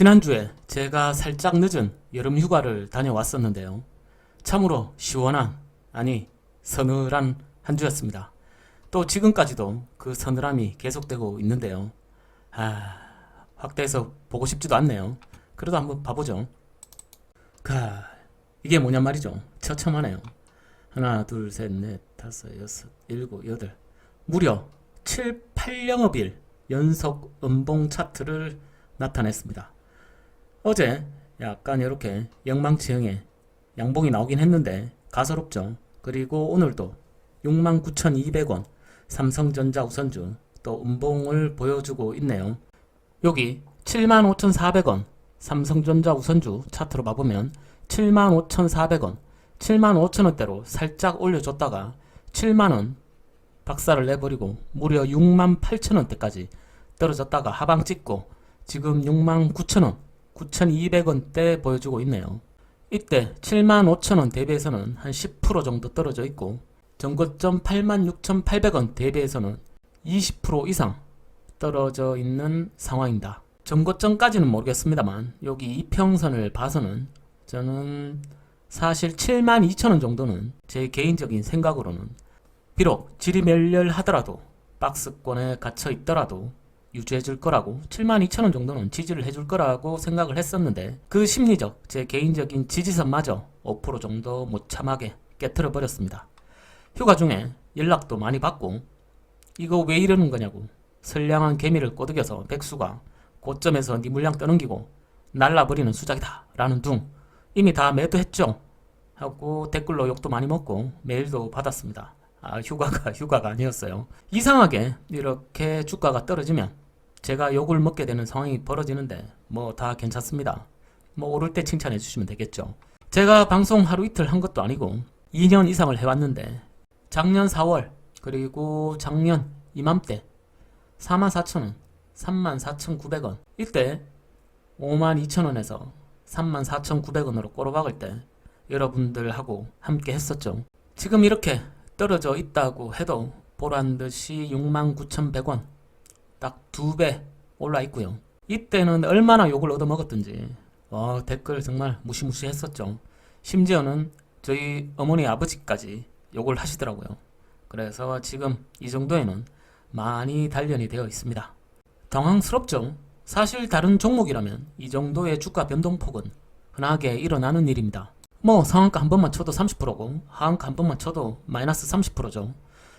지난주에 제가 살짝 늦은 여름 휴가를 다녀왔었는데요. 참으로 시원한, 아니, 서늘한 한 주였습니다. 또 지금까지도 그 서늘함이 계속되고 있는데요. 아, 확대해서 보고 싶지도 않네요. 그래도 한번 봐보죠. 가, 이게 뭐냔 말이죠. 처참하네요. 하나, 둘, 셋, 넷, 다섯, 여섯, 일곱, 여덟. 무려 7, 8영업일 연속 음봉 차트를 나타냈습니다. 어제 약간 이렇게 영망치형의 양봉이 나오긴 했는데 가소롭죠. 그리고 오늘도 69,200원 삼성전자 우선주 또 음봉을 보여주고 있네요. 여기 75,400원 삼성전자 우선주 차트로 봐보면 75,400원 75,000원대로 살짝 올려줬다가 7만원 박살을 내버리고 무려 68,000원대까지 떨어졌다가 하방 찍고 지금 69,000원 9,200원대 보여주고 있네요. 이때 75,000원 대비해서는 한 10% 정도 떨어져 있고 전고점 86,800원 대비해서는 20% 이상 떨어져 있는 상황입니다. 전고점까지는 모르겠습니다만 여기 이평선을 봐서는 저는 사실 72,000원 정도는 제 개인적인 생각으로는 비록 질이 멸렬하더라도 박스권에 갇혀 있더라도 유지해 줄 거라고 72,000원 정도는 지지를 해줄 거라고 생각을 했었는데 그 심리적 제 개인적인 지지선마저 5% 정도 못 참하게 깨트려 버렸습니다. 휴가 중에 연락도 많이 받고 이거 왜 이러는 거냐고 선량한 개미를 꼬드겨서 백수가 고점에서 네 물량 떠넘기고 날라버리는 수작이다 라는 둥 이미 다 매도했죠 하고 댓글로 욕도 많이 먹고 메일도 받았습니다. 아, 휴가가 휴가가 아니었어요. 이상하게 이렇게 주가가 떨어지면 제가 욕을 먹게 되는 상황이 벌어지는데 뭐 다 괜찮습니다. 뭐 오를 때 칭찬해 주시면 되겠죠. 제가 방송 하루 이틀 한 것도 아니고 2년 이상을 해왔는데 작년 4월 그리고 작년 이맘때 44,000원, 34,900원 이때 52,000원에서 34,900원으로 꼬로박을 때 여러분들하고 함께 했었죠. 지금 이렇게 떨어져 있다고 해도 보란 듯이 69,100원 딱 두 배 올라 있고요. 이때는 얼마나 욕을 얻어먹었든지 와 댓글 정말 무시무시했었죠. 심지어는 저희 어머니 아버지까지 욕을 하시더라고요. 그래서 지금 이 정도에는 많이 단련이 되어 있습니다. 당황스럽죠. 사실 다른 종목이라면 이 정도의 주가 변동폭은 흔하게 일어나는 일입니다. 뭐 상한가 한 번만 쳐도 30%고 하한가 한 번만 쳐도 마이너스 30%죠.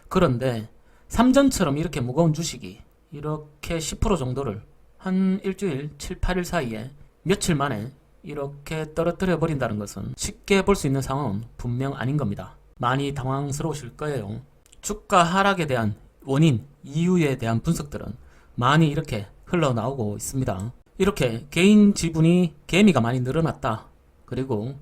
그런데 삼전처럼 이렇게 무거운 주식이 이렇게 10% 정도를 한 일주일 7, 8일 사이에 며칠 만에 이렇게 떨어뜨려 버린다는 것은 쉽게 볼 수 있는 상황은 분명 아닌 겁니다. 많이 당황스러우실 거예요. 주가 하락에 대한 원인, 이유에 대한 분석들은 많이 이렇게 흘러나오고 있습니다. 이렇게 개인 지분이 개미가 많이 늘어났다. 그리고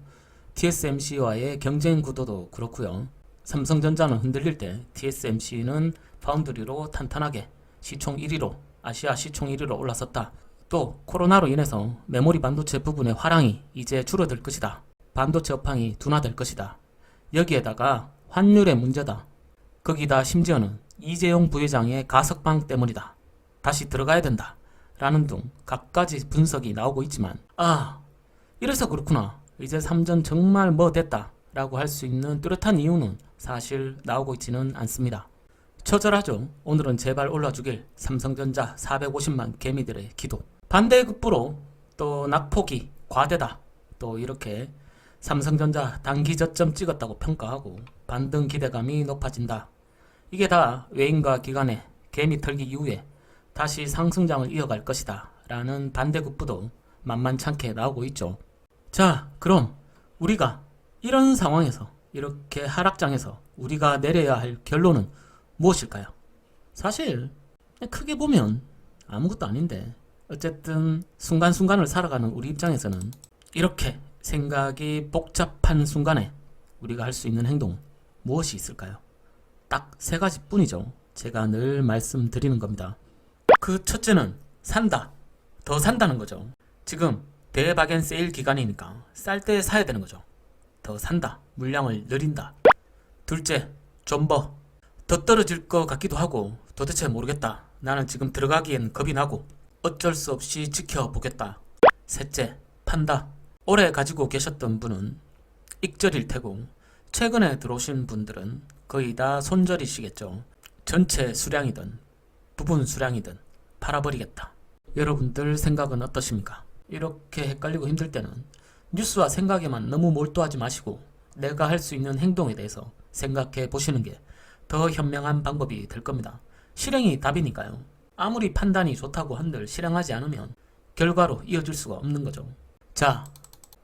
TSMC와의 경쟁 구도도 그렇고요. 삼성전자는 흔들릴 때 TSMC는 파운드리로 탄탄하게 시총 1위로 아시아 시총 1위로 올라섰다. 또 코로나로 인해서 메모리 반도체 부분의 화랑이 이제 줄어들 것이다. 반도체 업황이 둔화될 것이다. 여기에다가 환율의 문제다. 거기다 심지어는 이재용 부회장의 가석방 때문이다. 다시 들어가야 된다. 라는 등 각가지 분석이 나오고 있지만 아 이래서 그렇구나. 이제 삼전 정말 뭐 됐다. 라고 할 수 있는 뚜렷한 이유는 사실 나오고 있지는 않습니다. 처절하죠. 오늘은 제발 올라주길 삼성전자 450만 개미들의 기도. 반대급부로 또 낙폭이 과대다. 또 이렇게 삼성전자 단기 저점 찍었다고 평가하고 반등 기대감이 높아진다. 이게 다 외인과 기관의 개미 털기 이후에 다시 상승장을 이어갈 것이다. 라는 반대급부도 만만찮게 나오고 있죠. 자, 그럼 우리가 이런 상황에서 이렇게 하락장에서 우리가 내려야 할 결론은 무엇일까요? 사실 크게 보면 아무것도 아닌데 어쨌든 순간순간을 살아가는 우리 입장에서는 이렇게 생각이 복잡한 순간에 우리가 할 수 있는 행동 무엇이 있을까요? 딱 세 가지 뿐이죠. 제가 늘 말씀드리는 겁니다. 그 첫째는 산다. 더 산다는 거죠. 지금 대박엔 세일 기간이니까 쌀 때 사야 되는 거죠. 더 산다. 물량을 늘린다. 둘째, 존버. 더 떨어질 것 같기도 하고 도대체 모르겠다. 나는 지금 들어가기엔 겁이 나고 어쩔 수 없이 지켜보겠다. 셋째, 판다. 오래 가지고 계셨던 분은 익절일 테고 최근에 들어오신 분들은 거의 다 손절이시겠죠. 전체 수량이든 부분 수량이든 팔아버리겠다. 여러분들 생각은 어떠십니까? 이렇게 헷갈리고 힘들 때는 뉴스와 생각에만 너무 몰두하지 마시고 내가 할 수 있는 행동에 대해서 생각해 보시는 게 더 현명한 방법이 될 겁니다. 실행이 답이니까요. 아무리 판단이 좋다고 한들 실행하지 않으면 결과로 이어질 수가 없는 거죠. 자,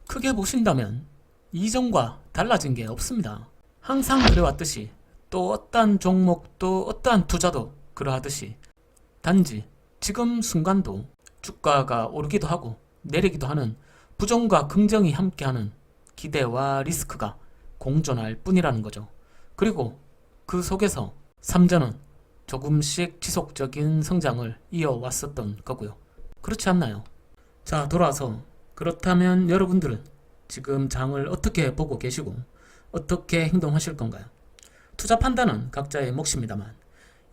크게 보신다면 이전과 달라진 게 없습니다. 항상 그래왔듯이 또 어떠한 종목도 어떠한 투자도 그러하듯이 단지 지금 순간도 주가가 오르기도 하고 내리기도 하는 부정과 긍정이 함께하는 기대와 리스크가 공존할 뿐이라는 거죠. 그리고 그 속에서 삼전은 조금씩 지속적인 성장을 이어왔었던 거고요. 그렇지 않나요? 자, 돌아와서 그렇다면 여러분들은 지금 장을 어떻게 보고 계시고 어떻게 행동하실 건가요? 투자 판단은 각자의 몫입니다만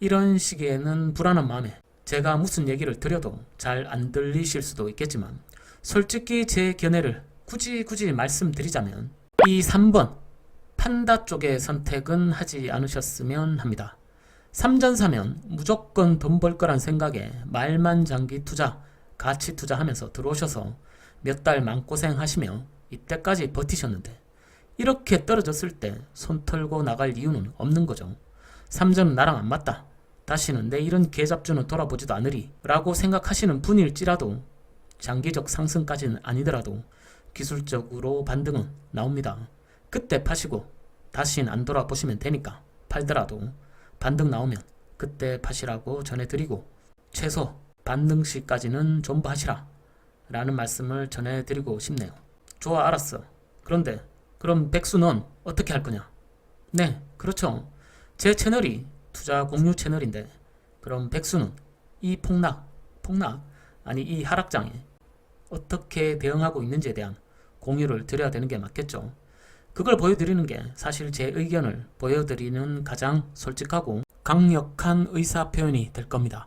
이런 시기에는 불안한 마음에 제가 무슨 얘기를 드려도 잘 안 들리실 수도 있겠지만 솔직히 제 견해를 굳이 굳이 말씀드리자면 이 3번 판다 쪽의 선택은 하지 않으셨으면 합니다. 3전 사면 무조건 돈 벌 거란 생각에 말만 장기 투자, 가치 투자하면서 들어오셔서 몇달 마음고생 하시며 이때까지 버티셨는데 이렇게 떨어졌을 때 손 털고 나갈 이유는 없는 거죠. 3전은 나랑 안 맞다. 다시는 내 이런 계잡주는 돌아보지도 않으리 라고 생각하시는 분일지라도 장기적 상승까지는 아니더라도 기술적으로 반등은 나옵니다. 그때 파시고 다시는 안 돌아보시면 되니까 팔더라도 반등 나오면 그때 파시라고 전해드리고 최소 반등 시까지는 존버하시라 라는 말씀을 전해드리고 싶네요. 좋아 알았어. 그런데 그럼 백수 넌 어떻게 할 거냐? 네 그렇죠. 제 채널이 투자 공유 채널인데 그럼 백수는 이 폭락, 폭락 아니 이 하락장에 어떻게 대응하고 있는지에 대한 공유를 드려야 되는 게 맞겠죠. 그걸 보여드리는 게 사실 제 의견을 보여드리는 가장 솔직하고 강력한 의사 표현이 될 겁니다.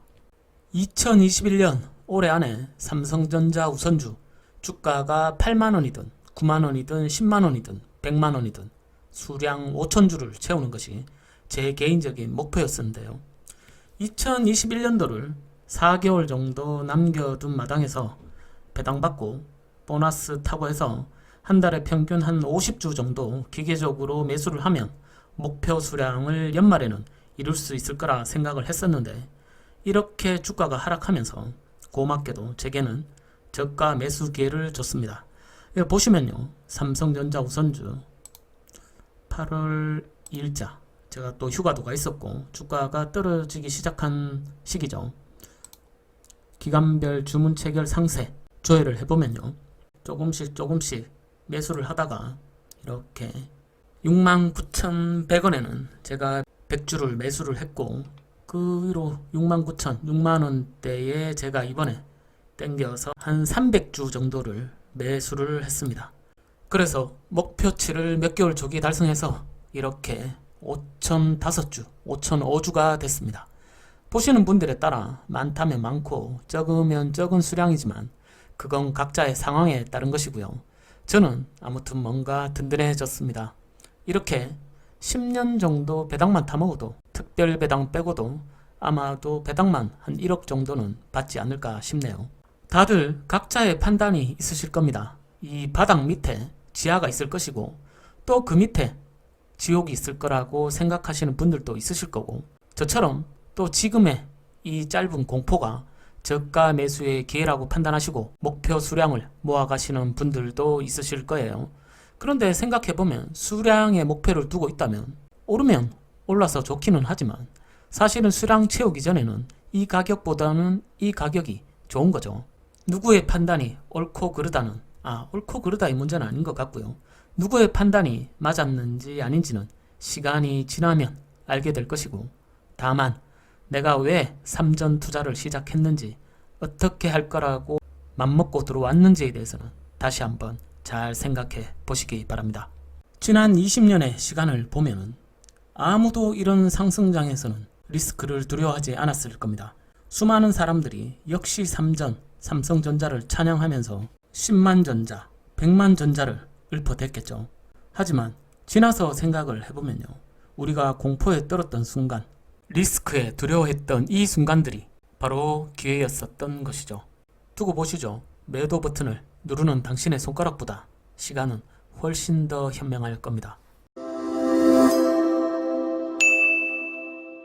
2021년 올해 안에 삼성전자 우선주 주가가 8만원이든 9만원이든 10만원이든 100만원이든 수량 5천주를 채우는 것이 제 개인적인 목표였었는데요. 2021년도를 4개월 정도 남겨둔 마당에서 배당받고 보너스 타고 해서 한 달에 평균 한 50주 정도 기계적으로 매수를 하면 목표 수량을 연말에는 이룰 수 있을 거라 생각을 했었는데 이렇게 주가가 하락하면서 고맙게도 제게는 저가 매수 기회를 줬습니다. 여기 보시면요. 삼성전자 우선주 8월 2일자 제가 또 휴가도가 있었고 주가가 떨어지기 시작한 시기죠. 기간별 주문 체결 상세 조회를 해보면요. 조금씩 조금씩 매수를 하다가 이렇게 69,100원에는 제가 100주를 매수를 했고 그 위로 69,000, 6만원대에 제가 이번에 땡겨서 한 300주 정도를 매수를 했습니다. 그래서 목표치를 몇 개월 조기 달성해서 이렇게 5,005주, 5,005주가 됐습니다. 보시는 분들에 따라 많다면 많고 적으면 적은 수량이지만 그건 각자의 상황에 따른 것이고요. 저는 아무튼 뭔가 든든해졌습니다. 이렇게 10년 정도 배당만 타먹어도 특별 배당 빼고도 아마도 배당만 한 1억 정도는 받지 않을까 싶네요. 다들 각자의 판단이 있으실 겁니다. 이 바닥 밑에 지하가 있을 것이고 또 그 밑에 지옥이 있을 거라고 생각하시는 분들도 있으실 거고 저처럼 또 지금의 이 짧은 공포가 저가 매수의 기회라고 판단하시고 목표 수량을 모아가시는 분들도 있으실 거예요. 그런데 생각해보면 수량의 목표를 두고 있다면 오르면 올라서 좋기는 하지만 사실은 수량 채우기 전에는 이 가격보다는 이 가격이 좋은 거죠. 누구의 판단이 옳고 그르다는 아 옳고 그르다의 문제는 아닌 것 같고요. 누구의 판단이 맞았는지 아닌지는 시간이 지나면 알게 될 것이고 다만 내가 왜 삼전 투자를 시작했는지 어떻게 할 거라고 맘먹고 들어왔는지에 대해서는 다시 한번 잘 생각해 보시기 바랍니다. 지난 20년의 시간을 보면은 아무도 이런 상승장에서는 리스크를 두려워하지 않았을 겁니다. 수많은 사람들이 역시 삼전, 삼성전자를 찬양하면서 10만 전자, 100만 전자를 읊어댔겠죠. 하지만 지나서 생각을 해보면요. 우리가 공포에 떨었던 순간, 리스크에 두려워했던 이 순간들이 바로 기회였었던 것이죠. 두고 보시죠. 매도 버튼을 누르는 당신의 손가락보다 시간은 훨씬 더 현명할 겁니다.